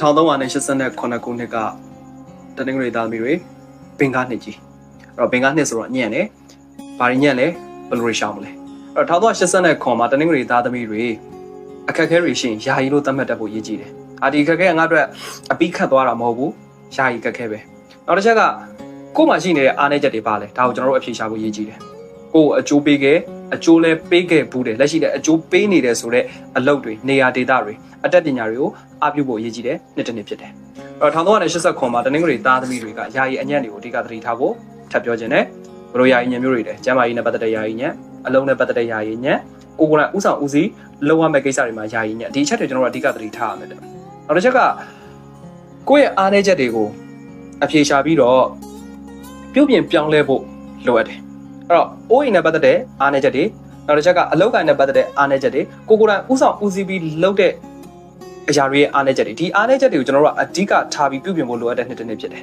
1389ခုနှစ်ကတနင်္ဂနွေသားသမီးတွေဘင်္ဂနှစ်ကြီးအဲ့တော့ဘင်္ဂနှစ်ဆိုတော့ညံ့တယ်ဘာတွေညံ့လဲဘယ်လိုတွေရှောင်မလဲအဲ့တော့1389ခုမှာတနင်္ဂနွေသားသမီးတွေအခက်အခဲတွေရှိရင်ယာယီလို့သတ်မှတ်တတ်ဖို့ရည်ကြည်တယ်အာဒီအခက်အခဲကငါတို့အပီးခတ်သွားတာမဟုတ်ဘူးယာယီအခက်အခဲပဲနောက်တစ်ချက်ကကို့မှာရှိနေတဲ့အားနည်းချက်တွေပါလဲဒါကိုကျွန်တော်တို့အဖြေရှာဖို့ရည်ကြည်တယ်ကိုယ်အကျိုးပေးခဲ့ အကျိုးလဲပေးခဲ့ဘူးတယ်လက်ရှိတဲ့အကျိုးပေးနေတယ်ဆိုတော့အလုပ်တွေနေရာဒေသတွေအတက်ပညာတွေကိုအပြုဖို့ရည်ကြည်တယ်နှစ်တစ်နှစ်ဖြစ်တယ်အဲ့တော့1389မှာတနင်္ဂနွေသားသမီးတွေကယာယီအညံ့တွေကိုအဓိကသတိထားဖို့ထပ်ပြောခြင်းနဲ့ဘလိုယာယီညံ့မျိုးတွေလဲကျမ်းမာရေးနဲ့ပတ်သက်တဲ့ယာယီညံ့အလုံးနဲ့ပတ်သက်တဲ့ယာယီညံ့ကိုကိုယ်ကဥဆောင်ဦးစီးလုံရမယ့်ကိစ္စတွေမှာယာယီညံ့ဒီအချက်တွေကျွန်တော်တို့အဓိကသတိထားရမယ်တဲ့နောက်တစ်ချက်ကကိုယ့်ရဲ့အားနည်းချက်တွေကိုအဖြေရှာပြီးတော့ပြုပြင်ပြောင်းလဲဖို့လိုအပ်တယ် အဲ့တော့အိုးအိမ်နဲ့ပတ်သက်တဲ့အားနည်းချက်တွေနောက်တစ်ချက်ကအလောက်ကိုင်းနဲ့ပတ်သက်တဲ့အားနည်းချက်တွေကိုကိုယ်ကဥဆောင်ဦးစီးပြီးလုပ်တဲ့အရာတွေရဲ့အားနည်းချက်တွေဒီအားနည်းချက်တွေကိုကျွန်တော်တို့ကအဓိကထားပြီးပြုပြင်ဖို့လိုအပ်တဲ့နှစ်တစ်နှစ်ဖြစ်တယ်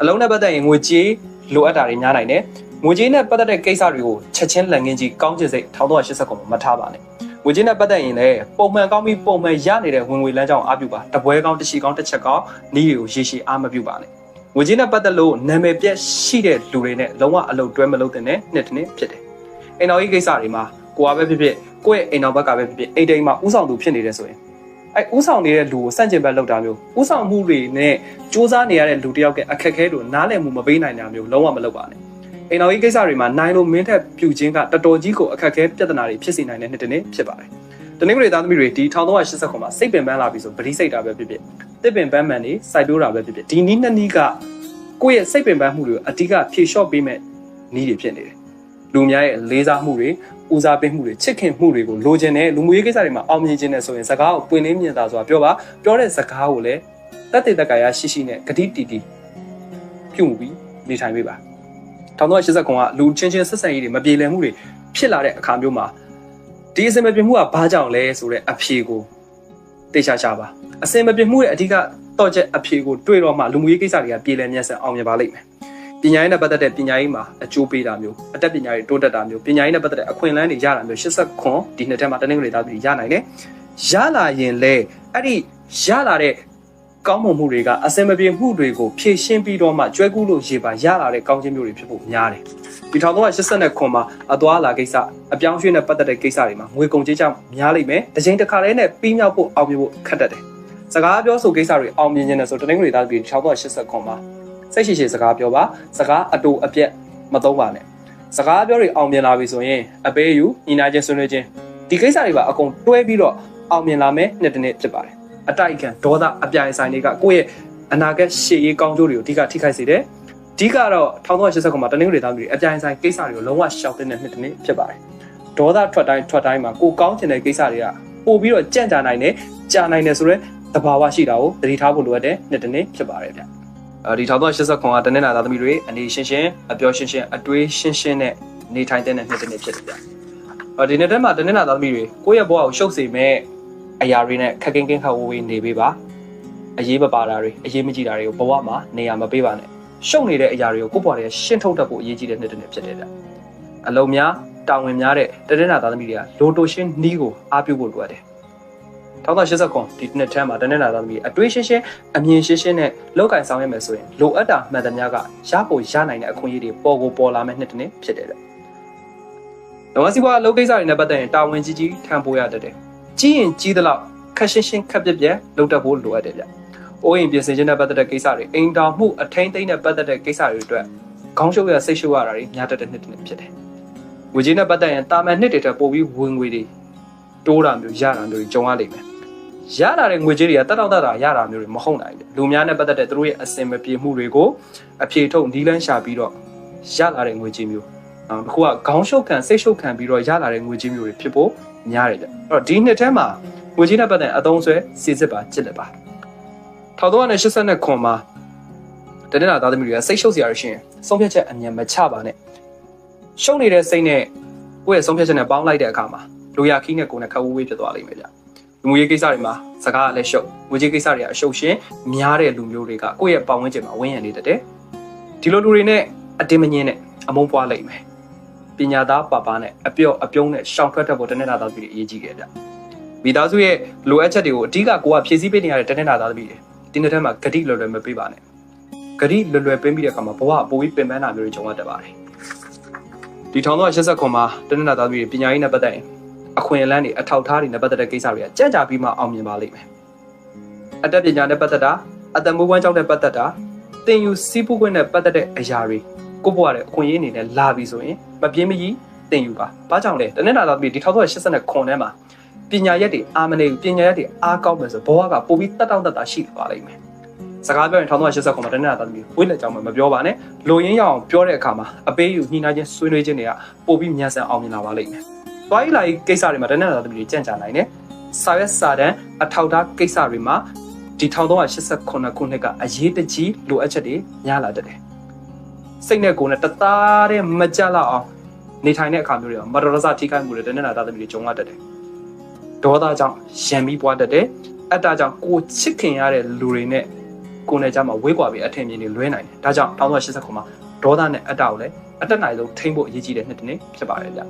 အလုံးနဲ့ပတ်သက်ရင်ငွေကြေးလိုအပ်တာတွေများနိုင်တယ်ငွေကြေးနဲ့ပတ်သက်တဲ့ကိစ္စတွေကိုချက်ချင်းလက်ငင်းကြီးကောင်းကျင်စိတ်1389မှာမထားပါနဲ့ငွေကြေးနဲ့ပတ်သက်ရင်လည်းပုံမှန်ကောင်းပြီးပုံမှန်ရနေတဲ့ဝင်ငွေလမ်းကြောင်းအားပြုပါတပွဲကောင်းတစ်ချီကောင်းတစ်ချက်ကောင်းနီးတွေကိုရေရှည်အားမပြုပါနဲ့ ငွေကြေးနဲ့ပတ်သက်လို့နာမည်ပြက်ရှိတဲ့လူတွေနဲ့လုံးဝအလုပ်တွဲမလုပ်တဲ့နှစ်တစ်နှစ်ဖြစ်တယ်အိမ်တော်ကြီးကိစ္စတွေမှာကိုကပဲဖြစ်ဖြစ်ကိုယ့်ရဲ့အိမ်တော်ဘက်ကပဲဖြစ်ဖြစ်အိမ်တိမ်မှာဥဆောင်သူဖြစ်နေတယ်ဆိုရင်အဲဥဆောင်နေတဲ့လူကိုစန့်ကျင်ဘက်လောက်တာမျိုးဥဆောင်မှုတွေနဲ့စူးစမ်းနေရတဲ့လူတယောက်ကအခက်အခဲတို့နားလည်မှုမပေးနိုင်တာမျိုးလုံးဝမလုပ်ပါနဲ့အိမ်တော်ကြီးကိစ္စတွေမှာနိုင်လို့မင်းထက်ပြူချင်းကတော်တော်ကြီးကိုအခက်အခဲပြဿနာတွေဖြစ်စေနိုင်တဲ့နှစ်တစ်နှစ်ဖြစ်ပါတယ် တနင်္ဂနွေသားသမီးတွေဒီ1389မှာစိတ်ပင်ပန်းလာပြီဆိုဗတိစိတ်တာပဲဖြစ်ဖြစ်တစ်ပင်ပန်းမှန်နေစိုက်ပျိုးတာပဲဖြစ်ဖြစ်ဒီနီးနှစ်နီးကကိုယ့်ရဲ့စိတ်ပင်ပန်းမှုတွေကိုအဓိကဖြေလျှော့ပေးမဲ့နီးတွေဖြစ်နေတယ်လူများရဲ့လေးစားမှုတွေဦးစားပေးမှုတွေချစ်ခင်မှုတွေကိုလိုချင်တဲ့လူမှုရေးကိစ္စတွေမှာအောင်မြင်ခြင်းနဲ့ဆိုရင်စကားကိုပွင့်လင်းမြင်သာစွာပြောပါပြောတဲ့စကားကိုလည်းတက်တဲ့တက္ကရာရှိရှိနဲ့ဂတိတီတီပြုမှုပြီးနေထိုင်ပေးပါ1989ကလူချင်းချင်းဆက်ဆံရေးတွေမပြေလည်မှုတွေဖြစ်လာတဲ့အခါမျိုးမှာ ဒီအစင်မပြေမှုကဘာကြောင့်လဲဆိုတဲ့အဖြေကိုတေချာချပါအစင်မပြေမှုရဲ့အဓိကတော့ချက်အဖြေကိုတွေ့တော့မှလူမှုရေးကိစ္စတွေကပြေလည်မြတ်ဆန်အောင်မြင်ပါလိမ့်မယ်ပညာရေးနဲ့ပတ်သက်တဲ့ပညာရေးမှာအကျိုးပေးတာမျိုးအတက်ပညာရေးတိုးတက်တာမျိုးပညာရေးနဲ့ပတ်သက်တဲ့အခွင့်အလမ်းတွေရတာမျိုး80ခွန်ဒီနှစ်ထဲမှာတနင်္ဂနွေသားပြည်ရနိုင်တယ်ရလာရင်လေအဲ့ဒီရလာတဲ့ကောင်းမွန်မှုတွေကအစင်မပြေမှုတွေကိုဖြည့်ရှင်းပြီးတော့မှကျွဲကူးလို့ရေပါရလာတဲ့ကောင်းခြင်းမျိုးတွေဖြစ်ဖို့များတယ်ဒီ 1389ခွန်မှာအသွားလာကိစ္စအပြောင်းရွှေ့နဲ့ပတ်သက်တဲ့ကိစ္စတွေမှာငွေကုန်ကြေးကြောင့်များလိမ့်မယ်တစ်ချိန်တစ်ခါတည်းနဲ့ပြီးမြောက်ဖို့အောင်မြင်ဖို့ခက်တတ်တယ်စကားပြောဆိုကိစ္စတွေအောင်မြင်ခြင်းနဲ့ဆိုတနင်္ဂနွေသားပြည်1389ခွန်မှာစိတ်ရှိရှိစကားပြောပါစကားအတူအပြက်မသုံးပါနဲ့စကားပြောတွေအောင်မြင်လာပြီဆိုရင်အပေးယူညီနာချင်းဆွေးနွေးခြင်းဒီကိစ္စတွေပါအကုန်တွဲပြီးတော့အောင်မြင်လာမယ်နှစ်တနေ့ဖြစ်ပါတယ်အတိုက်ခံဒေါသအပြိုင်ဆိုင်တွေကကိုယ့်ရဲ့အနာဂတ်ရှေ့ရေးကောင်းကျိုးတွေကိုအဓိကထိခိုက်စေတယ် အဓိကတော့1389မှာတနင်္ဂနွေသားမျိုးအပြိုင်ဆိုင်ကိစ္စတွေကိုလုံးဝရှောင်တဲ့နှစ်တနေ့ဖြစ်ပါတယ်ဒေါသထွက်တိုင်းထွက်တိုင်းမှာကိုကောင်းချင်တဲ့ကိစ္စတွေကပို့ပြီးတော့ကြံ့ကြာနိုင်တယ်ကြာနိုင်တယ်ဆိုတော့တဘာဝရှိတာကိုသတိထားဖို့လိုအပ်တဲ့နှစ်တနေ့ဖြစ်ပါတယ်ဗျအဲဒီ1389ကတနင်္လာသားသမီးတွေအနေရှင်းရှင်းအပြောရှင်းရှင်းအတွေးရှင်းရှင်းနဲ့နေထိုင်တဲ့နှစ်တနေ့ဖြစ်တယ်ဗျအဲဒီနေ့တည်းမှာတနင်္လာသားသမီးတွေကိုယ့်ရဲ့ဘဝကိုရှုပ်စေမဲ့အရာတွေနဲ့ခက်ကင်းကင်းခါဝေးဝေးနေပေးပါအရေးမပါတာတွေအရေးမကြီးတာတွေကိုဘဝမှာနေရာမပေးပါနဲ့ ရှုပ်နေတဲ့အရာတွေကိုကိုယ့်ဘဝထဲရှင်းထုတ်တတ်ဖို့အရေးကြီးတဲ့နှစ်တစ်နှစ်ဖြစ်တယ်ဗျအလုံးများတာဝန်များတဲ့တနင်္လာသားသမီးတွေကလိုတိုရှင်းနီးကိုအားပြုဖို့လိုအပ်တယ်1389ခွန်ဒီနှစ်ထဲမှာတနင်္လာသားသမီးအတွေးရှင်းရှင်းအမြင်ရှင်းရှင်းနဲ့လောက်ကင်ဆောင်ရမယ်ဆိုရင်လိုအပ်တာမှန်သမျှကရဖို့ရနိုင်တဲ့အခွင့်အရေးတွေပေါ်ကိုပေါ်လာမယ့်နှစ်တစ်နှစ်ဖြစ်တယ်ဗျ။လောကစီဘွားအလုပ်ကိစ္စတွေနဲ့ပတ်သက်ရင်တာဝန်ကြီးကြီးထမ်းပိုးရတတ်တယ်။ကြီးရင်ကြီးသလောက်ခက်ရှင်းရှင်းခက်ပြက်ပြက်လုပ်တတ်ဖို့လိုအပ်တယ်ဗျ။ အိုးအိမ်ပြင်ဆင်ခြင်းနဲ့ပတ်သက်တဲ့ကိစ္စတွေအိမ်တော်မှုအထိမ့်သိမ့်နဲ့ပတ်သက်တဲ့ကိစ္စတွေအတွက်ခေါင်းရှုပ်ရစိတ်ရှုပ်ရတာတွေများတတ်တဲ့နှစ်တစ်နှစ်ဖြစ်တယ်။ဝေကြီးနဲ့ပတ်သက်ရင်တာမန်နှစ်တွေထက်ပိုပြီးဝင်ငွေတွေတိုးတာမျိုးရတာမျိုးတွေကြုံရလိမ့်မယ်။ရလာတဲ့ငွေကြေးတွေကတက်တော့တက်တာရတာမျိုးတွေမဟုတ်နိုင်ဘူးလူများနဲ့ပတ်သက်တဲ့သူတို့ရဲ့အစင်မပြေမှုတွေကိုအပြေထုတ်နီးလန်းရှာပြီးတော့ရလာတဲ့ငွေကြေးမျိုးနောက်တစ်ခုကခေါင်းရှုပ်ခံစိတ်ရှုပ်ခံပြီးတော့ရလာတဲ့ငွေကြေးမျိုးတွေဖြစ်ဖို့များတယ်ကြအဲ့တော့ဒီနှစ်ထဲမှာငွေကြေးနဲ့ပတ်သက်အသုံးဆွဲစီစစ်ပါကြည့်လက်ပါ 1389ခွန်မှာတနင်္လာသားသမီးတွေကစိတ်ရှုပ်စရာရှင်ဆုံးဖြတ်ချက်အမြန်မချပါနဲ့ရှုပ်နေတဲ့စိတ်နဲ့ကိုယ့်ရဲ့ဆုံးဖြတ်ချက်နဲ့ပေါင်းလိုက်တဲ့အခါမှာလူရခီးနဲ့ကိုယ်နဲ့ခက်ဝေးဝေးဖြစ်သွားလိမ့်မယ်ဗျလူမျိုးရေးကိစ္စတွေမှာစကားလည်းရှုပ်ငွေကြေးကိစ္စတွေကအရှုပ်ရှင်များတဲ့လူမျိုးတွေကကိုယ့်ရဲ့ပတ်ဝန်းကျင်မှာဝန်းရံနေတတ်တယ်ဒီလိုလူတွေနဲ့အတင်းမငင်းနဲ့အမုန်းပွားလိမ့်မယ်ပညာသားပါပါနဲ့အပြော့အပြုံးနဲ့ရှောင်ထွက်တတ်ဖို့တနင်္လာသားသမီးတွေအရေးကြီးခဲ့ဗျမိသားစုရဲ့လိုအပ်ချက်တွေကိုအဓိကကိုကဖြည့်ဆည်းပေးနေရတဲ့တနင်္လာသားသမီးတွေ ဒီနှစ်ထဲမှာဂတိလွယ်လွယ်မပေးပါနဲ့ဂတိလွယ်လွယ်ပေးပြီးတဲ့အခါမှာဘဝအပိုးပြီးပင်ပန်းတာမျိုးတွေကြုံရတတ်ပါတယ်ဒီ1380ခွန်မှာတနင်္လာသားသမီးတွေပညာရေးနဲ့ပတ်သက်ရင်အခွင့်အလမ်းတွေအထောက်အထားတွေနဲ့ပတ်သက်တဲ့ကိစ္စတွေကကြံ့ကြာပြီးမှအောင်မြင်ပါလိမ့်မယ်အတတ်ပညာနဲ့ပတ်သက်တာအတမွေးဝမ်းကြောင်းနဲ့ပတ်သက်တာသင်ယူစီးပူးခွင့်နဲ့ပတ်သက်တဲ့အရာတွေကိုယ့်ဘဝရဲ့အခွင့်အရေးအနေနဲ့လာပြီဆိုရင်မပြင်းမကြီးသင်ယူပါ။ဘာကြောင့်လဲတနင်္လာသားသမီးဒီ1380ခွန်ထဲမှာ ပညာရက်တွေအာမနေဘူးပညာရက်တွေအားကောင်းမယ်ဆိုဘဝကပိုပြီးတက်တောင့်တက်တာရှိသွားလိမ့်မယ်။စကားပြောရင်1380ခွန်မှာတနင်္လာသားသမီးဝိလက်ကြောင်းမပြောပါနဲ့။လိုရင်းရအောင်ပြောတဲ့အခါမှာအပေးယူညှိနှိုင်းခြင်းဆွေးနွေးခြင်းတွေကပိုပြီးမြန်ဆန်အောင်မြင်လာပါလိမ့်မယ်။တွားရီလာရေးကိစ္စတွေမှာတနင်္လာသားသမီးတွေကြံ့ကြာနိုင်တယ်။စာရွက်စာတမ်းအထောက်အထားကိစ္စတွေမှာဒီ1389ခုနှစ်ကအရေးတကြီးလိုအပ်ချက်တွေများလာတတ်တယ်။စိတ်နဲ့ကိုယ်နဲ့တသားတည်းမကြလောက်အောင်နေထိုင်တဲ့အခါမျိုးတွေမှာမတော်တဆထိခိုက်မှုတွေတနေ့နာသားသမီးတွေကြုံရတတ်တယ်။ ဒေါသကြောင့်ရံပြီးပွားတတ်တယ်။အတ္တကြောင့်ကိုယ်ချစ်ခင်ရတဲ့လူတွေနဲ့ကိုယ်နဲ့ကြမှာဝေးကွာပြီးအထင်မြင်တွေလွဲနိုင်တယ်။ဒါကြောင့်1389မှာဒေါသနဲ့အတ္တကိုလည်းအတ္တနိုင်ဆုံးထိမ့်ဖို့အရေးကြီးတဲ့နှစ်တစ်နေ့ဖြစ်ပါတယ်ဗျ။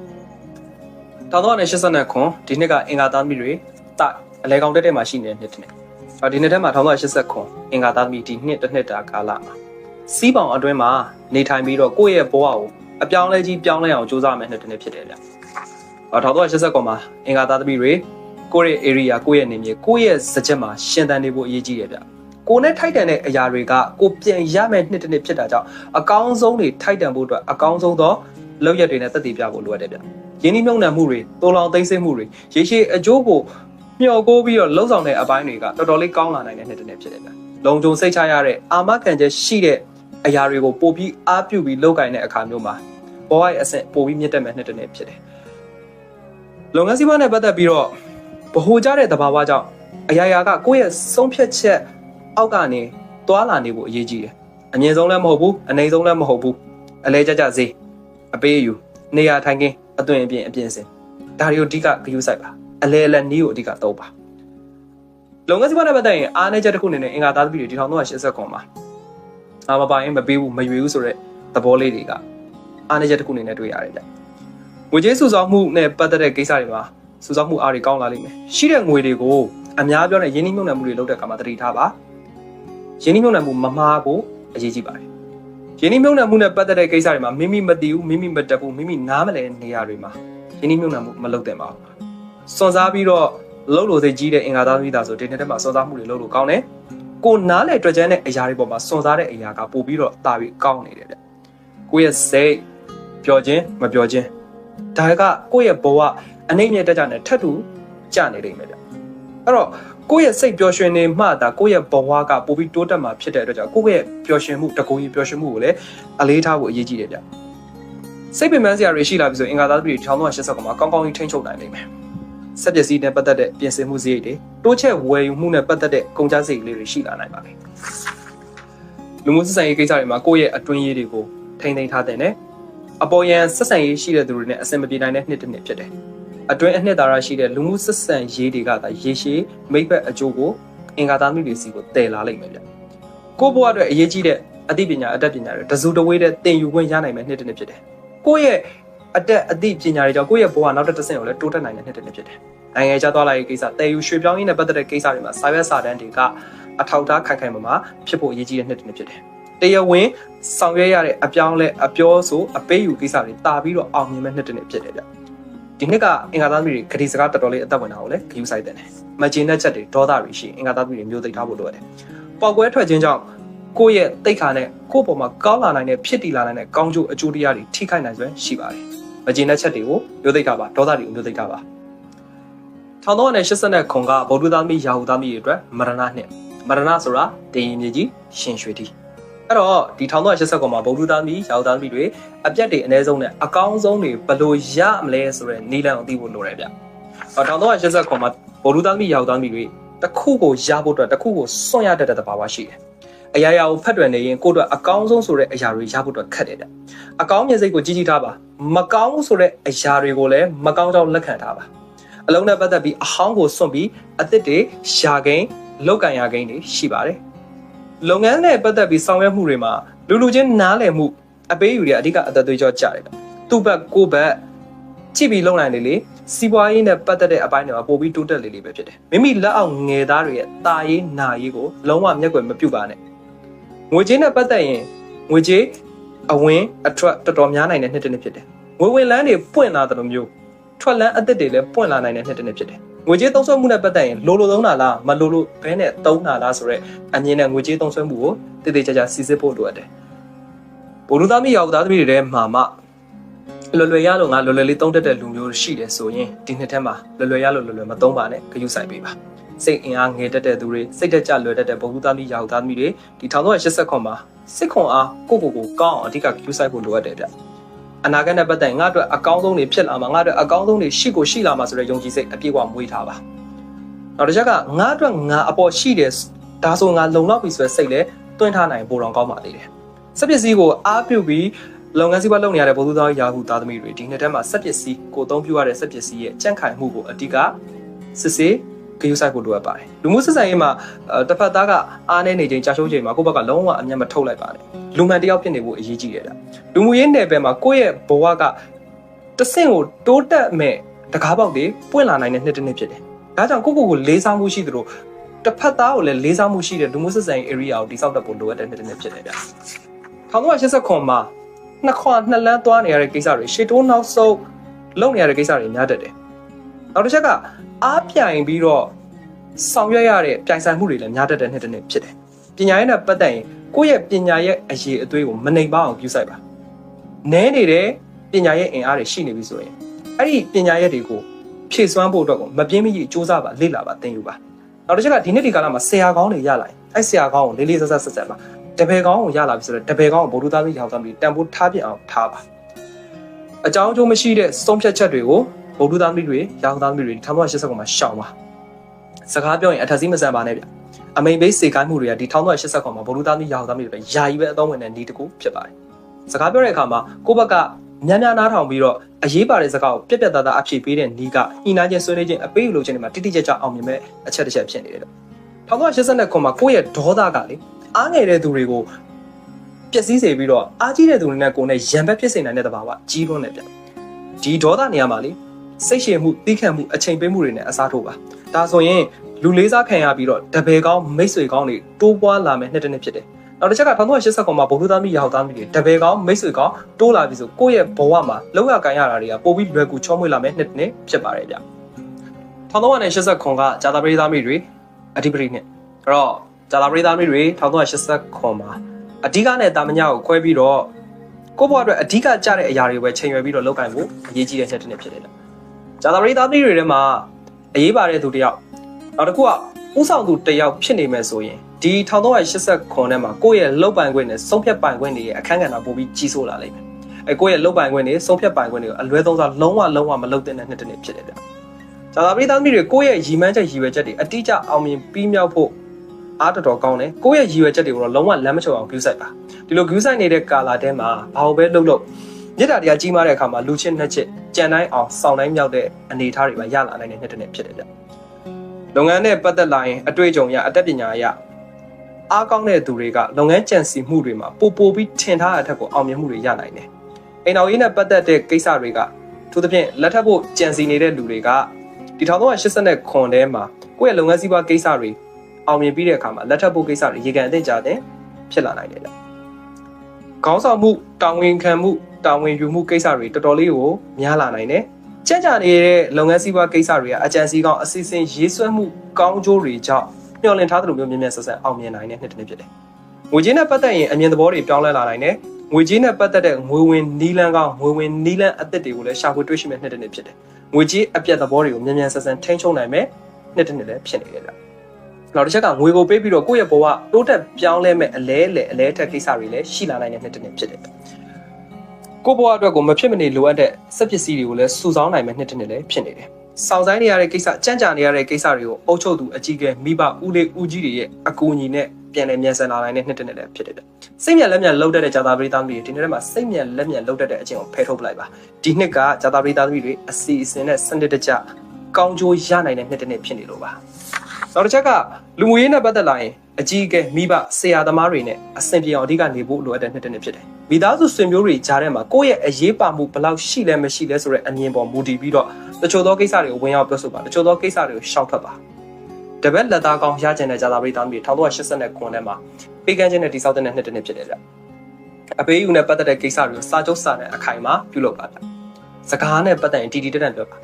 1389ခွန်ဒီနှစ်ကအင်္ဂါသားသမီးတွေတအလဲကောင်တက်တဲ့မှာရှိနေတဲ့နှစ်တစ်နေ့။ဒီနှစ်ထဲမှာ1380ခွန်အင်္ဂါသားသမီးဒီနှစ်တစ်နှစ်တာကာလမှာစီးပေါင်အတွင်းမှာနေထိုင်ပြီးတော့ကိုယ့်ရဲ့ဘဝကိုအပြောင်းလဲကြီးပြောင်းလဲအောင်ကြိုးစားမယ်နှစ်တစ်နှစ်ဖြစ်တယ်ဗျ။အော်1380ကွန်မှာအင်္ဂါသားသမီးတွေ ကိုယ့်ရဲ့ area ကိုယ့်ရဲ့နေမြေကိုယ့်ရဲ့စကြက်မှာရှင်သန်နေဖို့အရေးကြီးတယ်ဗျ။ကိုယ်နဲ့ထိုက်တန်တဲ့အရာတွေကကိုပြန်ရမယ်နှစ်တစ်နှစ်ဖြစ်တာကြောင့်အကောင်းဆုံးတွေထိုက်တန်ဖို့အတွက်အကောင်းဆုံးသောလောက်ရက်တွေနဲ့သက်တည်ပြဖို့လိုအပ်တယ်ဗျ။ရင်းနှီးမြှုပ်နှံမှုတွေတိုးလောင်သိမ်းဆည်းမှုတွေရေရှည်အကျိုးကိုမျှော်ကိုးပြီးတော့လှုပ်ဆောင်တဲ့အပိုင်းတွေကတော်တော်လေးကောင်းလာနိုင်တဲ့နှစ်တစ်နှစ်ဖြစ်တယ်ဗျ။လုံခြုံစိတ်ချရတဲ့အာမခံချက်ရှိတဲ့အရာတွေကိုပို့ပြီးအားပြုပြီးလုပ်ကင်တဲ့အခါမျိုးမှာဘဝရဲ့အဆင့်ပို့ပြီးမြင့်တက်မဲ့နှစ်တစ်နှစ်ဖြစ်တယ်။လုပ်ငန်းစီးပွားနဲ့ပတ်သက်ပြီးတော့ ဗဟိုကြတဲ့သဘာဝကြောင့်အရာရာကကိုယ့်ရဲ့ဆုံးဖြတ်ချက်အောက်ကနေတွာလာနေဖို့အရေးကြီးတယ်။အမြင့်ဆုံးလည်းမဟုတ်ဘူးအနိမ့်ဆုံးလည်းမဟုတ်ဘူးအလဲကြကြစေးအပေးအယူနေရာထိုင်ခင်းအသွင်အပြင်အပြင်စင်ဒါတွေကိုအဓိကဂရုစိုက်ပါအလဲအလဲနီးကိုအဓိကသုံးပါလုပ်ငန်းစီးပွားနဲ့ပတ်သက်ရင်အားနည်းချက်တစ်ခုအနေနဲ့အင်္ဂါသားသမီးတွေဒီ1380ခွန်မှာအာမပိုင်မပေးဘူးမရွေဘူးဆိုတော့သဘောလေးတွေကအားနည်းချက်တစ်ခုအနေနဲ့တွေ့ရတယ်ဗျငွေကြေးစုဆောင်းမှုနဲ့ပတ်သက်တဲ့ကိစ္စတွေမှာ စုဆောင်းမှုအားတွေကောင်းလာလိမ့်မယ်ရှိတဲ့ငွေတွေကိုအများပြောတဲ့ယင်းနှိမ့်မြုံနယ်မှုတွေလုပ်တဲ့အခါမှာတတိထားပါယင်းနှိမ့်မြုံနယ်မှုမမှားဖို့အရေးကြီးပါတယ်ယင်းနှိမ့်မြုံနယ်မှုနဲ့ပတ်သက်တဲ့ကိစ္စတွေမှာမိမိမသိဘူးမိမိမတက်ဘူးမိမိနားမလည်နေရာတွေမှာယင်းနှိမ့်မြုံနယ်မှုမလုပ်သင့်ပါဘူးစွန်စားပြီးတော့လှုပ်လို့သိကြီးတဲ့အင်္ဂါသားမိသားဆိုဒီနေ့တက်မှာစွန်စားမှုတွေလုပ်လို့ကောင်းတယ်ကိုနားလေတွေ့ချမ်းတဲ့အရာတွေပေါ်မှာစွန်စားတဲ့အရာကပို့ပြီးတော့တာပြီးကောင်းနေတယ်ဗျကိုယ့်ရဲ့စိတ်ပျော်ခြင်းမပျော်ခြင်းဒါကကိုယ့်ရဲ့ဘဝ အနှိမ့်မြတ်တက်ကြနဲ့ထပ်တူကြနေလိမ့်မယ်ဗျအဲ့တော့ကိုယ့်ရဲ့စိတ်ပျော်ရွှင်နေမှသာကိုယ့်ရဲ့ဘဝကပိုပြီးတိုးတက်မှာဖြစ်တဲ့အတွက်ကြောင့်ကိုယ့်ရဲ့ပျော်ရွှင်မှုတကူကြီးပျော်ရွှင်မှုကိုလည်းအလေးထားဖို့အရေးကြီးတယ်ဗျစိတ်ပင်ပန်းစရာတွေရှိလာပြီဆိုရင်အင်္ဂါသားတွေ1380ကမှာကောင်းကောင်းကြီးထိန်းချုပ်နိုင်လိမ့်မယ်ဆက်ပစ္စည်းနဲ့ပတ်သက်တဲ့ပြင်ဆင်မှုစရိတ်တွေတိုးချက်ဝယ်ယူမှုနဲ့ပတ်သက်တဲ့ကုန်ကျစရိတ်လေးတွေရှိလာနိုင်ပါမယ်လူမှုဆက်ဆံရေးကိစ္စတွေမှာကိုယ့်ရဲ့အတွင်းရေးတွေကိုထိန်းသိမ်းထားတဲ့အပေါ်ယံဆက်ဆံရေးရှိတဲ့သူတွေနဲ့အဆင်မပြေနိုင်တဲ့နှစ်တစ်နှစ်ဖြစ်တယ် အတွင်းအနှစ်သာရရှိတဲ့လူမှုဆက်ဆံရေးတွေကသာရေရှည်မိဘအကျိုးကိုအင်္ဂါသားမျိုးတွေစီကိုတည်လာလိမ့်မယ်ဗျကိုယ့်ဘဝအတွက်အရေးကြီးတဲ့အသိပညာအတတ်ပညာတွေတစုတဝေးတဲ့သင်ယူခွင့်ရနိုင်မယ့်နှစ်တစ်နှစ်ဖြစ်တယ်ကိုယ့်ရဲ့အတက်အသိပညာတွေကြောင့်ကိုယ့်ရဲ့ဘဝနောက်တစ်တစ်ဆင့်ကိုလည်းတိုးတက်နိုင်တဲ့နှစ်တစ်နှစ်ဖြစ်တယ်နိုင်ငံခြားသွားလာရေးကိစ္စတည်ယူရွှေ့ပြောင်းရေးနဲ့ပတ်သက်တဲ့ကိစ္စတွေမှာစာရွက်စာတမ်းတွေကအထောက်အထားခိုင်ခိုင်မာမာဖြစ်ဖို့အရေးကြီးတဲ့နှစ်တစ်နှစ်ဖြစ်တယ်တရားဝင်ဆောင်ရွက်ရတဲ့အပြောင်းလဲအပြောဆိုအပေးယူကိစ္စတွေတာပြီးတော့အောင်မြင်မဲ့နှစ်တစ်နှစ်ဖြစ်တယ်ဗျ ဒီနှစ်ကအင်္ဂါသားသမီးတွေဂတိစကားတော်တော်လေးအသက်ဝင်တာကိုလည်းဂရုစိုက်တဲ့တယ်မကျေနပ်ချက်တွေဒေါသတွေရှိအင်္ဂါသားသမီးတွေမျိုးသိထားဖို့လိုရတယ်ပေါက်ကွဲထွက်ခြင်းကြောင့်ကိုယ့်ရဲ့တိတ်ခါနဲ့ကိုယ့်ပေါ်မှာကောင်းလာနိုင်တဲ့ဖြစ်တည်လာနိုင်တဲ့ကောင်းကျိုးအကျိုးတရားတွေထိခိုက်နိုင်စွမ်းရှိပါတယ်မကျေနပ်ချက်တွေကိုမျိုးသိထားပါဒေါသတွေကိုမျိုးသိထားပါ1380ခုကဗုဒ္ဓသားသမီးရာဟုသားသမီးတွေအတွက်မရဏနှစ်မရဏဆိုတာတင်ရင်မြေကြီးရှင်ရွှေတီ အဲ့တော့ဒီ1380ခုမှာဗုဒ္ဓသားသမီးရာဟုသားသမီးတွေအပြတ်တွေအ ਨੇ ဆုံးနဲ့အကောင်းဆုံးတွေဘယ်လိုရမလဲဆိုတဲ့နီလန်ကိုသိဖို့လိုတယ်ဗျ။1380ခုမှာဗုဒ္ဓသားသမီးရာဟုသားသမီးတွေတစ်ခုကိုရဖို့အတွက်တစ်ခုကိုစွန့်ရတတ်တဲ့တဘာဝရှိတယ်။အရာရာကိုဖတ်တွယ်နေရင်ကိုယ့်အတွက်အကောင်းဆုံးဆိုတဲ့အရာတွေရဖို့အတွက်ခက်တယ်ဗျ။အကောင်းမြင်စိတ်ကိုကြီးကြီးထားပါ။မကောင်းဆိုတဲ့အရာတွေကိုလည်းမကောင်းကြောင်းလက်ခံထားပါ။အလုံးနဲ့ပတ်သက်ပြီးအဟောင်းကိုစွန့်ပြီးအသစ်တွေရှာကိန်းလောက်ကန်ရကိန်းတွေရှိပါတယ်။ လုပ်ငန်းနဲ့ပတ်သက်ပြီးဆောင်ရွက်မှုတွေမှာလူလူချင်းနားလည်မှုအပေးယူတွေအဓိကအသက်သွေးကြောကြတယ်။သူ့ဘက်ကိုယ့်ဘက်ကြည့်ပြီးလုံနိုင်လေလေစီးပွားရေးနဲ့ပတ်သက်တဲ့အပိုင်းတွေမှာပိုပြီးတိုးတက်လေလေပဲဖြစ်တယ်မိမိလက်အောက်ငယ်သားတွေရဲ့တာရေးနာရေးကိုလုံးဝမျက်ကွယ်မပြုတ်ပါနဲ့ငွေကြေးနဲ့ပတ်သက်ရင်ငွေကြေးအဝင်အထွက်တော်တော်များနိုင်တဲ့နှစ်တစ်နှစ်ဖြစ်တယ်ငွေဝင်လန်းတွေပွင့်လာတယ်လို့မျိုးထွက်လန်းအသစ်တွေလည်းပွင့်လာနိုင်တဲ့နှစ်တစ်နှစ်ဖြစ်တယ် ငွေကြေးသုံးစွဲမှုနဲ့ပတ်သက်ရင်လိုလိုသုံးတာလားမလိုလိုဘဲနဲ့သုံးတာလားဆိုတော့အမြင်နဲ့ငွေကြေးသုံးစွဲမှုကိုတည်တည်ကြကြစီစစ်ဖို့လိုအပ်တယ်ဘိုလ်လူသားမိယောက်သားသမီးတွေထဲမှာမှလွယ်လွယ်ရလို့ငါလွယ်လွယ်လေးသုံးတတ်တဲ့လူမျိုးရှိတယ်ဆိုရင်ဒီနှစ်ထဲမှာလွယ်လွယ်ရလို့လွယ်လွယ်မသုံးပါနဲ့ဂရုစိုက်ပေးပါစိတ်အင်အားငယ်တတ်တဲ့သူတွေစိတ်တက်ကြလွယ်တတ်တဲ့ဘုံလူသားမိယောက်သားသမီးတွေဒီ1980ခွန်မှာစစ်ခွန်အားကိုကိုကိုကောင်းအောင်အဓိကဂရုစိုက်ဖို့လိုအပ်တယ်ဗျ အနာဂတ်နဲ့ပတ်သက်ရင်ငါအတွက်အကောင်းဆုံးတွေဖြစ်လာမှာငါအတွက်အကောင်းဆုံးတွေရှိကိုရှိလာမှာဆိုတဲ့ယုံကြည်စိတ်အပြည့်အဝမွေးထားပါနောက်တစ်ချက်ကငါအတွက်ငါအပေါ်ရှိတယ်ဒါဆိုငါလုံလောက်ပြီဆိုတဲ့စိတ်လည်းတွင်းထားနိုင်ပိုတော်ကောင်းပါသေးတယ်စက်ပစ္စည်းကိုအားပြုပြီးလုပ်ငန်းစီးပွားလုပ်နေရတဲ့ဘုသူသားရာဟုသားသမီးတွေဒီနှစ်ထဲမှာစက်ပစ္စည်းကိုအသုံးပြုရတဲ့စက်ပစ္စည်းရဲ့ကြန့်ခိုင်မှုကိုအဓိကစစ်ဆေး ဂရုစိုက်ဖို့လိုအပ်ပါတယ်လူမှုဆက်ဆံရေးမှာအဲတစ်ဖက်သားကအားနေနေချိန်ကြာရှုံးချိန်မှာကိုယ့်ဘက်ကလုံးဝအမျက်မထုတ်လိုက်ပါနဲ့လူမှန်တယောက်ဖြစ်နေဖို့အရေးကြီးတယ်ဗျလူမှုရေးနယ်ပယ်မှာကိုယ့်ရဲ့ဘဝကတစ်ဆင့်ကိုတိုးတက်မဲ့တကားပေါက်တွေပွင့်လာနိုင်တဲ့နှစ်တစ်နှစ်ဖြစ်တယ်ဒါကြောင့်ကိုယ့်ကိုယ်ကိုလေးစားမှုရှိသလိုတစ်ဖက်သားကိုလည်းလေးစားမှုရှိတဲ့လူမှုဆက်ဆံရေး area ကိုတိစောက်တတ်ဖို့လိုအပ်တဲ့နှစ်တစ်နှစ်ဖြစ်တယ်ဗျ1989ခွန်မှာနှစ်ခွနှစ်လန်းသွားနေရတဲ့ကိစ္စတွေရှေ့တိုးနောက်ဆုတ်လုပ်နေရတဲ့ကိစ္စတွေများတတ်တယ်နောက်တစ်ချက်က အားပြိုင်ပြီးတော့ဆောင်ရွက်ရတဲ့ပြိုင်ဆိုင်မှုတွေလည်းများတတ်တဲ့နှစ်တစ်နှစ်ဖြစ်တယ်ပညာရေးနဲ့ပတ်သက်ရင်ကိုယ့်ရဲ့ပညာရဲ့အရေးအသွေးကိုမနှိမ်ပါအောင်ပြုစိုက်ပါနည်းနေတဲ့ပညာရဲ့အင်အားတွေရှိနေပြီဆိုရင်အဲ့ဒီပညာရဲ့တွေကိုဖြည့်စွမ်းဖို့အတွက်ကိုမပြင်းမကြီးစူးစမ်းပါလေ့လာပါသင်ယူပါနောက်တစ်ချက်ကဒီနေ့ဒီကာလမှာဆရာကောင်းတွေရလာရင်အဲ့ဆရာကောင်းကိုလေးလေးဆက်ဆက်ဆက်ဆက်ပါတပယ်ကောင်းကိုရလာပြီဆိုတော့တပယ်ကောင်းကိုဗုဒ္ဓသားမိရောက်သားမိတန်ဖိုးထားပြအောင်ထားပါအကြောင်းအကျိုးမရှိတဲ့ဆုံးဖြတ်ချက်တွေကို ဗုဒ္ဓသားမိတွေရောက်သားမိတွေ1989မှာရှောင်ပါစကားပြောရင်အထက်စီးမဆန်ပါနဲ့ဗျအမိန်ဘေးစေကိုင်းမှုတွေကဒီ1989မှာဗုဒ္ဓသားမိရောက်သားမိတွေပဲယာယီပဲအသုံးဝင်တဲ့ဤတစ်ခုဖြစ်ပါတယ်စကားပြောတဲ့အခါမှာကိုယ့်ဘက်ကများများနားထောင်ပြီးတော့အရေးပါတဲ့စကားကိုပြက်ပြက်သားသားအဖြေပေးတဲ့နီးကညှိနှိုင်းခြင်းဆွေးနွေးခြင်းအပေးယူလို့ခြင်းတွေမှာတိတိကျကျအောင်မြင်မဲ့အချက်တစ်ချက်ဖြစ်နေတယ်လို့1989မှာကိုယ့်ရဲ့ဒေါသကလေအားငယ်တဲ့သူတွေကိုပျက်စီးစေပြီးတော့အားကြီးတဲ့သူတွေနဲ့ကိုယ်နဲ့ရံဘက်ဖြစ်စေနိုင်တဲ့တဘာဝကြီးလွန်းတယ်ဗျဒီဒေါသနေရာမှာလေ စိတ်ရှည်မှုတီးခတ်မှုအချိန်ပေးမှုတွေနဲ့အစားထိုးပါဒါဆိုရင်လူလေးစားခံရပြီးတော့တပယ်ကောင်းမိတ်ဆွေကောင်းတွေတိုးပွားလာမယ်နှစ်တစ်နှစ်ဖြစ်တယ်နောက်တစ်ချက်က1989မှာဗုဒ္ဓသားမိရောက်သားမိတွေတပယ်ကောင်းမိတ်ဆွေကောင်းတိုးလာပြီဆိုကိုယ့်ရဲ့ဘဝမှာလောက်ရကန်ရတာတွေကပိုပြီးလွယ်ကူချောမွေ့လာမယ်နှစ်တစ်နှစ်ဖြစ်ပါတယ်ဗျ1989ကဂျာတာပရိသားမိတွေအဓိပတိနှစ်အဲ့တော့ဂျာတာပရိသားမိတွေ1989မှာအဓိကနဲ့တာမညကိုခွဲပြီးတော့ကိုယ့်ဘဝအတွက်အဓိကကြတဲ့အရာတွေပဲချိန်ရွယ်ပြီးတော့လောက်ကင်ဖို့အရေးကြီးတဲ့ချက်တစ်နှစ်ဖြစ်တယ် ဂျာတာပရိသားမိတွေထဲမှာအရေးပါတဲ့သူတယောက်နောက်တစ်ခုကဥဆောင်သူတယောက်ဖြစ်နေမယ်ဆိုရင်ဒီ1389ထဲမှာကိုယ့်ရဲ့လုတ်ပိုင်ခွင့်နဲ့ဆုံးဖြတ်ပိုင်ခွင့်တွေရဲ့အခန်းကဏ္ဍပိုပြီးကြီးစိုးလာလိမ့်မယ်အဲကိုယ့်ရဲ့လုတ်ပိုင်ခွင့်တွေဆုံးဖြတ်ပိုင်ခွင့်တွေကိုအလွဲသုံးစားလုံးဝလုံးဝမလုပ်တဲ့နှစ်တစ်နှစ်ဖြစ်တယ်ဗျဂျာတာပရိသားမိတွေကိုယ့်ရဲ့ရည်မှန်းချက်ရည်ရွယ်ချက်တွေအတိအကျအောင်မြင်ပြီးမြောက်ဖို့အားတော်တော်ကောင်းတယ်ကိုယ့်ရဲ့ရည်ရွယ်ချက်တွေကိုတော့လုံးဝလမ်းမချုံအောင် view site ပါဒီလို view site နေတဲ့ကာလာတဲမှာဘာလို့ပဲလှုပ်လှုပ် မြစ်တာတရားကြီးမားတဲ့အခါမှာလူချင်းနှစ်ချစ်ကြံတိုင်းအောင်စောင်းတိုင်းမြောက်တဲ့အနေအထားတွေပါရလာနိုင်တဲ့နှစ်တစ်နှစ်ဖြစ်တယ်ဗျလုပ်ငန်းနဲ့ပတ်သက်လာရင်အတွေ့အကြုံရအတတ်ပညာရအားကောင်းတဲ့သူတွေကလုပ်ငန်းကြံစီမှုတွေမှာပိုပိုပြီးထင်ထားတဲ့အထက်ကိုအောင်မြင်မှုတွေရနိုင်တယ်အိမ်တော်ရေးနဲ့ပတ်သက်တဲ့ကိစ္စတွေကထို့သဖြင့်လက်ထပ်ဖို့ကြံစီနေတဲ့လူတွေကဒီ1389ခွန်ထဲမှာကိုယ့်ရဲ့လုပ်ငန်းစည်းဝါးကိစ္စတွေအောင်မြင်ပြီးတဲ့အခါမှာလက်ထပ်ဖို့ကိစ္စတွေရေကန်အသင့်ကြတဲ့ဖြစ်လာနိုင်တယ်ဗျ။ခေါင်းဆောင်မှုတာဝန်ခံမှု တာဝန်ယူမှုကိစ္စတွေတော်တော်လေးကိုများလာနိုင်တယ်။ကြံ့ကြာနေတဲ့လုပ်ငန်းစည်းဝါးကိစ္စတွေကအကြံစည်းကောင်းအစီအစဉ်ရေးဆွဲမှုကောင်းကျိုးတွေကြောင့်မျှော်လင့်ထားသလိုမျိုးမြင်မြန်ဆက်ဆက်အောင်မြင်နိုင်တဲ့နှစ်တစ်နှစ်ဖြစ်တယ်။ငွေကြေးနဲ့ပတ်သက်ရင်အမြင်သဘောတွေပြောင်းလဲလာနိုင်တယ်။ငွေကြေးနဲ့ပတ်သက်တဲ့ငွေဝင်နီးလန်းကောင်းငွေဝင်နီးလန်းအသစ်တွေကိုလည်းရှာဖွေတွေ့ရှိမဲ့နှစ်တစ်နှစ်ဖြစ်တယ်။ငွေကြေးအပြတ်သဘောတွေကိုမြင်မြန်ဆက်ဆက်ထိန်းချုပ်နိုင်မဲ့နှစ်တစ်နှစ်လည်းဖြစ်နေတယ်ဗျ။နောက်တစ်ချက်ကငွေကိုပေးပြီးတော့ကိုယ့်ရဲ့ဘဝတိုးတက်ပြောင်းလဲမဲ့အလဲလေအလဲထက်ကိစ္စတွေလည်းရှိလာနိုင်တဲ့နှစ်တစ်နှစ်ဖြစ်တယ်။ ကိုယ့်ဘဝအတွက်ကိုမဖြစ်မနေလိုအပ်တဲ့စက်ပစ္စည်းတွေကိုလည်းစုဆောင်းနိုင်မဲ့နှစ်တစ်နှစ်လည်းဖြစ်နေတယ်။စောင့်ဆိုင်နေရတဲ့ကိစ္စကြံ့ကြာနေရတဲ့ကိစ္စတွေကိုအုပ်ချုပ်သူအကြီးကဲမိဘဦးလေးဦးကြီးတွေရဲ့အကူအညီနဲ့ပြန်လည်မြန်ဆန်လာနိုင်တဲ့နှစ်တစ်နှစ်လည်းဖြစ်တယ်။စိတ်မြန်လက်မြန်လှုပ်တတ်တဲ့ဂျာတာပရိသတ်တွေဒီနေ့ထဲမှာစိတ်မြန်လက်မြန်လှုပ်တတ်တဲ့အချင်းကိုဖယ်ထုတ်ပလိုက်ပါ။ဒီနှစ်ကဂျာတာပရိသတ်တွေအစီအစဉ်နဲ့စနစ်တကျကောင်းကျိုးရနိုင်တဲ့နှစ်တစ်နှစ်ဖြစ်နေလို့ပါ။ နောက်တစ်ချက်ကလူမှုရေးနဲ့ပတ်သက်လာရင်အကြီးအကဲမိဘဆရာသမားတွေနဲ့အဆင်ပြေအောင်အဓိကနေဖို့လိုအပ်တဲ့နှစ်တစ်နှစ်ဖြစ်တယ်။မိသားစုဆွေမျိုးတွေကြားထဲမှာကိုယ့်ရဲ့အရေးပါမှုဘယ်လောက်ရှိလဲမရှိလဲဆိုတဲ့အမြင်ပေါ်မူတည်ပြီးတော့တချို့သောကိစ္စတွေကိုဝင်ရောက်ပြောဆိုပါတချို့သောကိစ္စတွေကိုရှောက်ထွက်ပါတပတ်လက်သားကောင်းရကျင်တဲ့ဂျာသာပရိသတ်မျိုး1989ခုနှစ်မှာပေးကမ်းခြင်းနဲ့တိစောက်တဲ့နှစ်တစ်နှစ်ဖြစ်တယ်ဗျအပေးယူနဲ့ပတ်သက်တဲ့ကိစ္စတွေကိုစာချုပ်စာနဲ့အခိုင်အမာပြုလုပ်ပါဗျစကားနဲ့ပတ်သက်ရင်တီတီတက်တက်ပြောပါ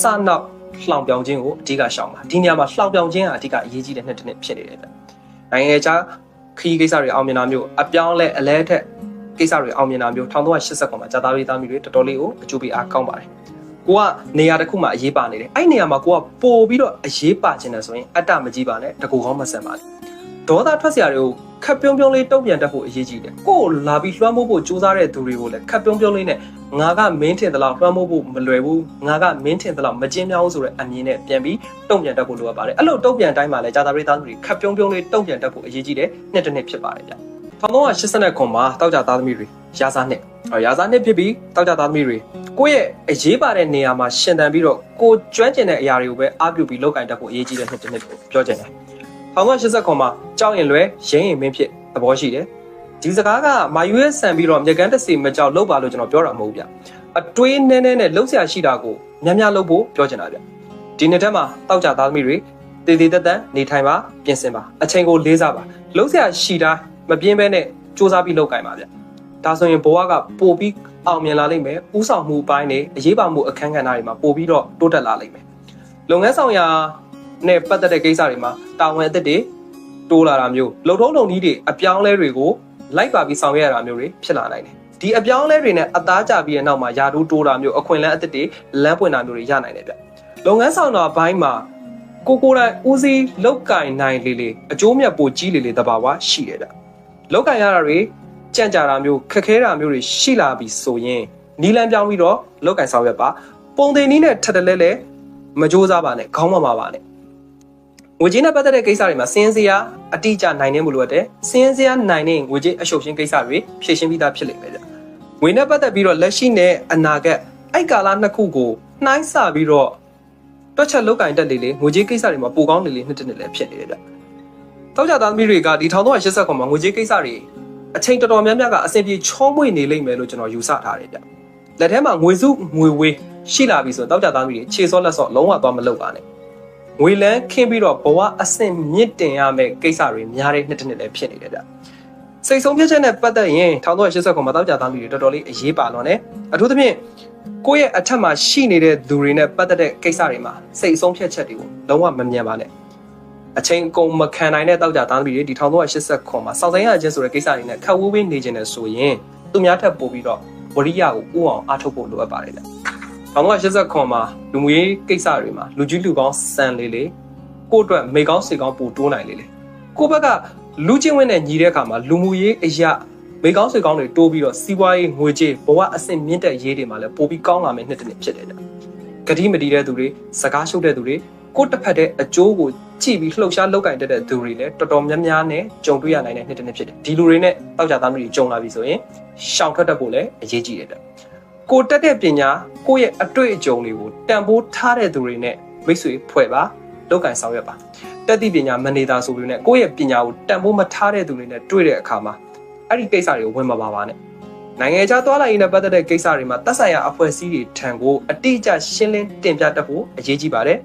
စနောက် လှောင်ပြောင်ခြင်းကိုအဓိကရှောင်ပါဒီနေရာမှာလှောင်ပြောင်ခြင်းကအဓိကအရေးကြီးတဲ့နှစ်တစ်နှစ်ဖြစ်နေတယ်ဗျနိုင်ငံခြားခရီးကိစ္စတွေအောင်မြင်တာမျိုးအပြောင်းလဲအလဲထက်ကိစ္စတွေအောင်မြင်တာမျိုး1989ခုမှာဂျာသာပရိသတ်မျိုးတွေတော်တော်လေးကိုအကျိုးပေးအားကောင်းပါတယ်ကိုကနေရာတစ်ခုမှာအရေးပါနေတယ်အဲ့နေရာမှာကိုကပို့ပြီးတော့အရေးပါခြင်းတယ်ဆိုရင်အတ္တမကြီးပါနဲ့တကူကောင်းမဆန်ပါနဲ့ ဒေါသထွက်စရာတွေကိုခက်ပြုံးပြုံးလေးတုံ့ပြန်တတ်ဖို့အရေးကြီးတယ်ကိုယ်လာပြီးလွှမ်းမိုးဖို့ကြိုးစားတဲ့သူတွေကိုလည်းခက်ပြုံးပြုံးလေးနဲ့ငါကမင်းထင်သလောက်လွှမ်းမိုးဖို့မလွယ်ဘူးငါကမင်းထင်သလောက်မကျင်းမြောင်းဆိုတဲ့အမြင်နဲ့ပြန်ပြီးတုံ့ပြန်တတ်ဖို့လိုအပ်ပါတယ်အဲ့လိုတုံ့ပြန်တိုင်းမှာလည်းဂျာတာပရိသတ်တွေခက်ပြုံးပြုံးလေးတုံ့ပြန်တတ်ဖို့အရေးကြီးတယ်နှစ်တစ်နှစ်ဖြစ်ပါတယ်ဗျ1389ခုမှာတောက်ကြသားသမီးတွေရာစားနှစ်ရာစားနှစ်ဖြစ်ပြီးတောက်ကြသားသမီးတွေကိုယ့်ရဲ့အရေးပါတဲ့နေရာမှာရှင်သန်ပြီးတော့ကိုကျွမ်းကျင်တဲ့အရာတွေကိုပဲအားပြုပြီးလုပ်ကင်တတ်ဖို့အရေးကြီးတဲ့နှစ်တစ်နှစ်ကိုပြောချင်တယ် 1989ခုမှာကြောက်ရင်လွဲရင်းရင်မင်းဖြစ်သဘောရှိတယ်ဒီစကားကမာယူရဲ့ဆန်ပြီးတော့မြကန်းတစီမကြောက်လောက်ပါလို့ကျွန်တော်ပြောတာမဟုတ်ဘူးဗျအတွေးနဲနဲနဲ့လှုပ်ရှားရှိတာကိုများများလုပ်ဖို့ပြောချင်တာဗျဒီနှစ်ထက်မှာတောက်ကြသားသမီးတွေတည်တည်တက်တက်နေထိုင်ပါပြင်ဆင်ပါအချိန်ကိုလေးစားပါလှုပ်ရှားရှိတာမပြင်းဘဲနဲ့စူးစမ်းပြီးလုပ်ကင်ပါဗျဒါဆိုရင်ဘဝကပို့ပြီးအောင်မြင်လာလိမ့်မယ်ဥဆောင်မှုပိုင်းတွေအရေးပါမှုအခန်းကဏ္ဍတွေမှာပို့ပြီးတော့တိုးတက်လာလိမ့်မယ်လုပ်ငန်းဆောင်ရာ နဲ့ပတ်သက်တဲ့ကိစ္စတွေမှာတာဝန်အသစ်တွေတိုးလာတာမျိုးလုံထုံးလုံနည်းတွေအပြောင်းလဲတွေကိုလိုက်ပါပြီးဆောင်ရွက်ရတာမျိုးတွေဖြစ်လာနိုင်တယ်ဒီအပြောင်းလဲတွေနဲ့အသားကျပြီးတဲ့နောက်မှာယာတိုးတိုးတာမျိုးအခွင့်အလမ်းအသစ်တွေလမ်းပွင့်တာမျိုးတွေရနိုင်တယ်ဗျလုပ်ငန်းဆောင်တာဘိုင်းမှာကိုကိုယ်တိုင်ဦးစီးလောက်ကင်နိုင်လေလေအကျိုးမြတ်ပိုကြီးလေလေတဘာဝရှိတယ်ဗျလောက်ကင်ရတာတွေကြံ့ကြာတာမျိုးခက်ခဲတာမျိုးတွေရှိလာပြီဆိုရင်နီလန်းပြောင်းပြီးတော့လောက်ကင်ဆောင်ရွက်ပါပုံတင်နည်းနဲ့ထပ်တလဲလဲမကြိုးစားပါနဲ့ခေါင်းမမာပါနဲ့ ငွေကြေးနဲ့ပတ်သက်တဲ့ကိစ္စတွေမှာစင်းစရာအတိအကျနိုင်နေမှုလိုအပ်တယ်စင်းစရာနိုင်နေငွေကြေးအရှုပ်ရှင်းကိစ္စတွေဖြည့်ရှင်းပြီးသားဖြစ်လိမ့်မယ်ဗျငွေနဲ့ပတ်သက်ပြီးတော့လက်ရှိနဲ့အနာဂတ်အဲ့ကာလနှစ်ခုကိုနှိုင်းဆပြီးတော့တွက်ချက်လောက်ကင်တက်လေလေငွေကြေးကိစ္စတွေမှာပိုကောင်းနေလေနှစ်တစ်နှစ်လည်းဖြစ်နေတယ်ဗျတောက်ကြသားသမီးတွေကဒီ1389မှာငွေကြေးကိစ္စတွေအချိန်တော်တော်များများကအဆင်ပြေချောမွေ့နေလိမ့်မယ်လို့ကျွန်တော်ယူဆထားတယ်ဗျလက်ထဲမှာငွေစုငွေဝေးရှိလာပြီဆိုတော့တောက်ကြသားသမီးတွေခြေစောလက်စောလုံးဝသွားမလုပ်ပါနဲ့ ငွေလန်းခင်းပြီးတော့ဘဝအဆင့်မြင့်တင်ရမယ့်ကိစ္စတွေများတဲ့နှစ်တစ်နှစ်လည်းဖြစ်နေတယ်ဗျစိတ်ဆုံးဖြတ်ချက်နဲ့ပတ်သက်ရင်1389မှာတောက်ကြသားသမီးတွေတော်တော်လေးအရေးပါတော့ ਨੇ အထူးသဖြင့်ကိုယ့်ရဲ့အထက်မှာရှိနေတဲ့သူတွေနဲ့ပတ်သက်တဲ့ကိစ္စတွေမှာစိတ်ဆုံးဖြတ်ချက်တွေကိုလုံးဝမမြန်ပါနဲ့အချိန်ကုန်မခံနိုင်တဲ့တောက်ကြသားသမီးတွေဒီ1389မှာစောင့်ဆိုင်ရခြင်းဆိုတဲ့ကိစ္စတွေနဲ့ခက်ဝေးဝေးနေခြင်းနဲ့ဆိုရင်သူများထက်ပိုပြီးတော့ဝရိယကိုဥအောင်အားထုတ်ဖို့လိုအပ်ပါတယ်လေ 1989မှာလူမှုရေးကိစ္စတွေမှာလူကြီးလူကောင်းစံလေးလေးကိုယ့်အတွက်မိကောင်းစေကောင်းပို့တိုးနိုင်လေးလေးကိုယ့်ဘက်ကလူချင်းဝင်းနဲ့ညီတဲ့အခါမှာလူမှုရေးအရာမိကောင်းစေကောင်းတွေတိုးပြီးတော့စီးပွားရေးငွေကြေးဘဝအဆင့်မြင့်တဲ့ရေးတွေမှာလည်းပိုပြီးကောင်းလာမယ့်နှစ်တစ်နှစ်ဖြစ်တယ်ကြ။ဂတိမတီးတဲ့သူတွေစကားရှုပ်တဲ့သူတွေကိုယ့်တစ်ဖက်တဲ့အကျိုးကိုကြည့်ပြီးလှုပ်ရှားလောက်ကင်တတ်တဲ့သူတွေလည်းတော်တော်များများနဲ့ကြုံတွေ့ရနိုင်တဲ့နှစ်တစ်နှစ်ဖြစ်တယ်။ဒီလူတွေနဲ့တောက်ကြသားမျိုးတွေကြုံလာပြီဆိုရင်ရှောင်ထွက်တတ်ဖို့လည်းအရေးကြီးတယ်ကြ။ ကိုတက်တဲ့ပညာကိုယ့်ရဲ့အတွေ့အကြုံတွေကိုတန်ဖိုးထားတဲ့သူတွေနဲ့မိတ်ဆွေဖွဲ့ပါလောက်ကင်ဆောင်ရွက်ပါတက်သည့်ပညာမနေတာဆိုပြီးနဲ့ကိုယ့်ရဲ့ပညာကိုတန်ဖိုးမထားတဲ့သူတွေနဲ့တွေ့တဲ့အခါမှာအဲ့ဒီကိစ္စတွေကိုဝင်မပါပါနဲ့နိုင်ငံခြားသွားလာရေးနဲ့ပတ်သက်တဲ့ကိစ္စတွေမှာသက်ဆိုင်ရာအဖွဲ့အစည်းတွေထံကိုအတိအကျရှင်းလင်းတင်ပြတတ်ဖို့အရေးကြီးပါတယ်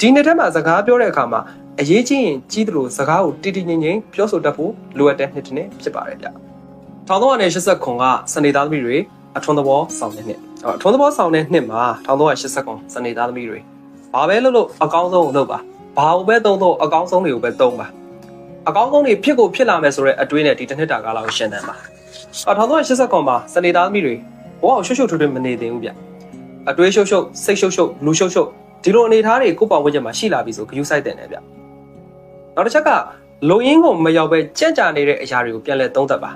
ဒီနေ့ထဲမှာစကားပြောတဲ့အခါမှာအရေးကြီးရင်ကြီးသလိုစကားကိုတိတိငိမ့်ငိမ့်ပြောဆိုတတ်ဖို့လိုအပ်တဲ့နှစ်တစ်နှစ်ဖြစ်ပါတယ်ဗျ1389ကစနေသားသမီးတွေ အထွန်းသဘောဆောင်တဲ့နှစ်အထွန်းသဘောဆောင်တဲ့နှစ်မှာ1389စနေသားသမီးတွေဘာပဲလုပ်လို့အကောင်းဆုံးလုပ်ပါဘာကိုပဲသုံးတော့အကောင်းဆုံးတွေကိုပဲသုံးပါအကောင်းဆုံးတွေဖြစ်ကိုဖြစ်လာမယ်ဆိုတဲ့အတွေးနဲ့ဒီတစ်နှစ်တာကာလကိုရှင်းတယ်ပါအ1389မှာစနေသားသမီးတွေဘဝကိုရှုပ်ရှုပ်ထွေးထွေးမနေသင့်ဘူးဗျအတွေးရှုပ်ရှုပ်စိတ်ရှုပ်ရှုပ်လူရှုပ်ရှုပ်ဒီလိုအနေထားတွေကိုပေါ့ဝန်းကျင်မှာရှိလာပြီဆိုဂယုစိုက်တဲ့နယ်ဗျနောက်တစ်ချက်ကလုံရင်းကိုမရောက်ပဲကြက်ကြာနေတဲ့အရာတွေကိုပြန်လဲသုံးသပ်ပါ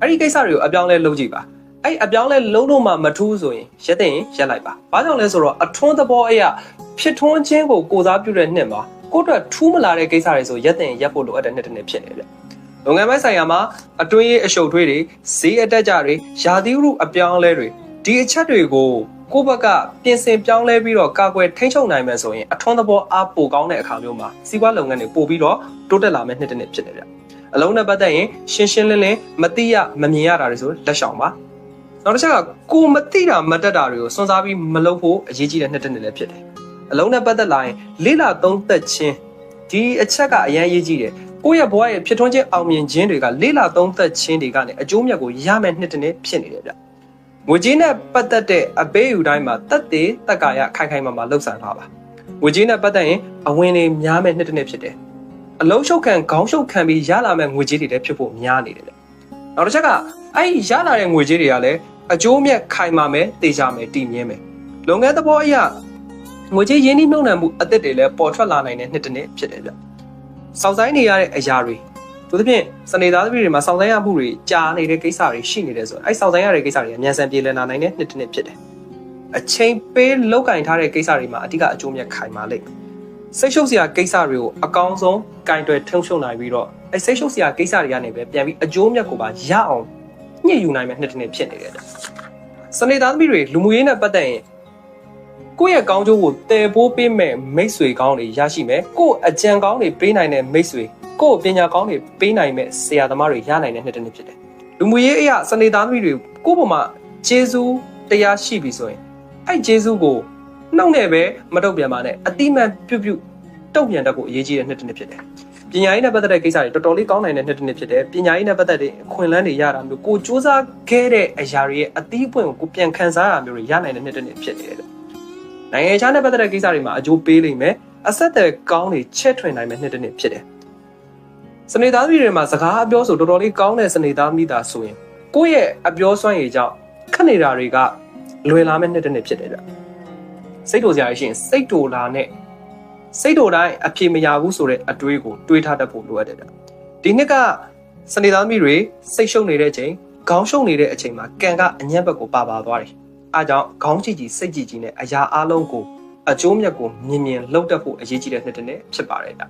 အဲ့ဒီကိစ္စတွေကိုအပြောင်းလဲလုပ်ကြည့်ပါ အဲ့အပြောင်းလဲလုံးလုံးမှမထူးဆိုရင်ရက်တဲ့ရင်ရက်လိုက်ပါဘာကြောင့်လဲဆိုတော့အထွန်းသဘောအရာဖြစ်ထွန်းခြင်းကိုကိုစားပြုတဲ့နှစ်မှာကိုယ့်အတွက်ထူးမလာတဲ့ကိစ္စတွေဆိုရက်တဲ့ရင်ရက်ဖို့လိုအပ်တဲ့နှစ်တစ်နှစ်ဖြစ်နေတယ်လုပ်ငန်းပိုင်းဆိုင်ရာမှာအတွင်းရေးအရှုပ်ထွေးတွေဈေးအတက်ကြတွေယာသီဥအပြောင်းလဲတွေဒီအချက်တွေကိုကိုယ့်ဘက်ကပြင်ဆင်ပြောင်းလဲပြီးတော့ကာကွယ်ထိန်းချုပ်နိုင်မယ်ဆိုရင်အထွန်းသဘောအားပိုကောင်းတဲ့အခါမျိုးမှာစီးပွားလုပ်ငန်းတွေပို့ပြီးတော့တိုးတက်လာမယ့်နှစ်တစ်နှစ်ဖြစ်နေကြအလုံးနဲ့ပတ်သက်ရင်ရှင်းရှင်းလင်းလင်းမသိရမမြင်ရတာတွေဆိုလက်ဆောင်ပါ နောက်တစ်ချက်ကကိုမသိတာမတက်တာတွေကိုစွန့်စားပြီးမလုပ်ဖို့အရေးကြီးတဲ့နှစ်တစ်နှစ်လည်းဖြစ်တယ်အလုံးနဲ့ပတ်သက်လာရင်လေးလာသုံးသက်ခြင်းဒီအချက်ကအရန်ရေးကြီးတယ်ကိုယ့်ရဲ့ဘဝရဲ့ဖြစ်ထွန်းခြင်းအောင်မြင်ခြင်းတွေကလေးလာသုံးသက်ခြင်းတွေကနေအကျိုးမြတ်ကိုရမယ်နှစ်တစ်နှစ်ဖြစ်နေတယ်ဗျငွေကြေးနဲ့ပတ်သက်တဲ့အပေးယူတိုင်းမှာတက်သေးတက်ကာရခိုင်ခိုင်မာမာလှုပ်ဆောင်ထားပါငွေကြေးနဲ့ပတ်သက်ရင်အဝင်တွေများမယ်နှစ်တစ်နှစ်ဖြစ်တယ်အလုံးရှုပ်ခံခေါင်းရှုပ်ခံပြီးရလာမယ့်ငွေကြေးတွေလည်းဖြစ်ဖို့များနေတယ်ဗျ နောက်တစ်ချက်ကအဲ့ဒီရလာတဲ့ငွေကြေးတွေကလည်းအကျိုးမြတ်ခိုင်မာမယ်တေချာမယ်တည်မြဲမယ်လုပ်ငန်းသဘောအရငွေကြေးရင်းနှီးမြှုပ်နှံမှုအသစ်တွေလည်းပေါ်ထွက်လာနိုင်တဲ့နှစ်တစ်နှစ်ဖြစ်တယ်ဗျစောင့်ဆိုင်နေရတဲ့အရာတွေသူသဖြင့်စနေသားသမီးတွေမှာစောင့်ဆိုင်ရမှုတွေကြာနေတဲ့ကိစ္စတွေရှိနေတယ်ဆိုတော့အဲ့စောင့်ဆိုင်ရတဲ့ကိစ္စတွေအမြန်ဆန်ပြေလည်လာနိုင်တဲ့နှစ်တစ်နှစ်ဖြစ်တယ်အချိန်ပေးလောက်ကင်ထားတဲ့ကိစ္စတွေမှာအဓိကအကျိုးမြတ်ခိုင်မာလိမ့်မယ်စိတ်ရှုပ်စရာကိစ္စတွေကိုအကောင်းဆုံးကင်တွယ်ထုံရှုံနိုင်ပြီးတော့ အဲ့စိတ်ရှုပ်စရာကိစ္စတွေကနေပဲပြန်ပြီးအကျိုးမြတ်ကိုပါရအောင်ညှစ်ယူနိုင်မယ့်နှစ်တစ်နှစ်ဖြစ်နေတယ်တဲ့စနေသားသမီးတွေလူမှုရေးနဲ့ပတ်သက်ရင်ကိုယ့်ရဲ့ကောင်းကျိုးကိုတည်ပိုးပေးမဲ့မိတ်ဆွေကောင်းတွေရရှိမယ်ကိုယ့်အကြံကောင်းတွေပေးနိုင်တဲ့မိတ်ဆွေကိုယ့်ပညာကောင်းတွေပေးနိုင်မဲ့ဆရာသမားတွေရနိုင်တဲ့နှစ်တစ်နှစ်ဖြစ်တယ်လူမှုရေးအရာစနေသားသမီးတွေကိုယ့်ဘုံမှာဂျေဇူးတရားရှိပြီဆိုရင်အဲ့ဂျေဇူးကိုနှုတ်နဲ့ပဲမတုတ်ပြန်ပါနဲ့အတိမန်ပြုတ်ပြုတ်တုတ်ပြန်တတ်ဖို့အရေးကြီးတဲ့နှစ်တစ်နှစ်ဖြစ်တယ် ပညာရေးနဲ့ပတ်သက်တဲ့ကိစ္စတွေတော်တော်လေးကောင်းနိုင်တဲ့နှစ်တစ်နှစ်ဖြစ်တယ်ပညာရေးနဲ့ပတ်သက်တဲ့အခွင့်အလမ်းတွေရတာမျိုးကိုစူးစမ်းခဲ့တဲ့အရာတွေရဲ့အသီးအပွင့်ကိုကိုပြန်ခန်းစားရမျိုးတွေရနိုင်တဲ့နှစ်တစ်နှစ်ဖြစ်နေတယ်နိုင်ငံခြားနဲ့ပတ်သက်တဲ့ကိစ္စတွေမှာအကျိုးပေးလိမ့်မယ်အဆက်အသွယ်ကောင်းတွေချက်ထွင်နိုင်မယ့်နှစ်တစ်နှစ်ဖြစ်တယ်စနေသားပြည်တွေမှာစကားအပြောဆိုတော်တော်လေးကောင်းတဲ့စနေသားမိသားဆိုရင်ကိုယ့်ရဲ့အပြောစွမ်းရည်ကြောင့်ခက်နေတာတွေကလွယ်လာမယ့်နှစ်တစ်နှစ်ဖြစ်တယ်ဗျစိတ်တူစရာရှိရင်စိတ်တူလာနဲ့ စိတ်တူတိုင်းအပြေမရဘူးဆိုတဲ့အတွေးကိုတွေးထားတတ်ဖို့လိုအပ်တယ်ဗျဒီနှစ်ကစနေသားမိတွေစိတ်ရှုပ်နေတဲ့အချိန်ခေါင်းရှုပ်နေတဲ့အချိန်မှာကံကအညံ့ဘက်ကိုပါပါသွားတယ်အားကြောင့်ခေါင်းကြည့်ကြည့်စိတ်ကြည့်ကြည့်နဲ့အရာအလုံးကိုအကျိုးမြတ်ကိုမြင်မြင်လှုပ်တတ်ဖို့အရေးကြီးတဲ့နှစ်တစ်နှစ်ဖြစ်ပါတယ်ဗျ